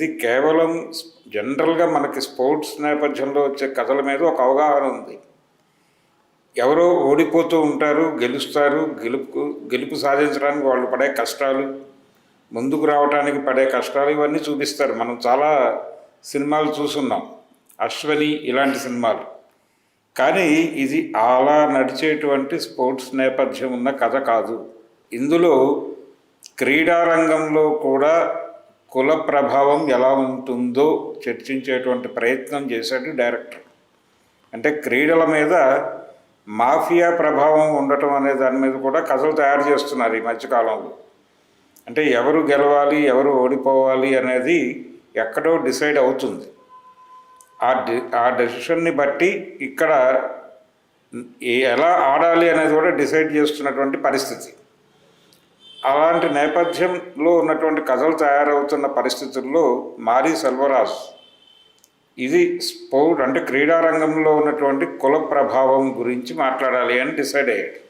ఇది కేవలం జనరల్గా మనకి స్పోర్ట్స్ నేపథ్యంలో వచ్చే కథల మీద ఒక అవగాహన ఉంది. ఎవరో ఓడిపోతూ ఉంటారు గెలుస్తారు గెలుపు గెలుపు సాధించడానికి వాళ్ళు పడే కష్టాలు ముందుకు రావడానికి పడే కష్టాలు ఇవన్నీ చూపిస్తారు. మనం చాలా సినిమాలు చూసున్నాం. అశ్వని ఇలాంటి సినిమాలు. కానీ ఇది అలా నడిచేటువంటి స్పోర్ట్స్ నేపథ్యం ఉన్న కథ కాదు. ఇందులో క్రీడారంగంలో కూడా కుల ప్రభావం ఎలా ఉంటుందో చర్చించేటువంటి ప్రయత్నం చేశాడు డైరెక్టర్. అంటే క్రీడల మీద మాఫియా ప్రభావం ఉండటం అనే దాని మీద కూడా కథలు తయారు చేస్తున్నారు ఈ మధ్యకాలంలో. అంటే ఎవరు గెలవాలి ఎవరు ఓడిపోవాలి అనేది ఎక్కడో డిసైడ్ అవుతుంది. ఆ డి ఆ డెసిషన్ని బట్టి ఇక్కడ ఎలా ఆడాలి అనేది కూడా డిసైడ్ చేస్తున్నటువంటి పరిస్థితి. అలాంటి నేపథ్యంలో ఉన్నటువంటి కథలు తయారవుతున్న పరిస్థితుల్లో మారీ సెల్వరాజ్ ఇది స్పోర్ట్ అంటే క్రీడారంగంలో ఉన్నటువంటి కుల ప్రభావం గురించి మాట్లాడాలి అని డిసైడ్ అయ్యాడు.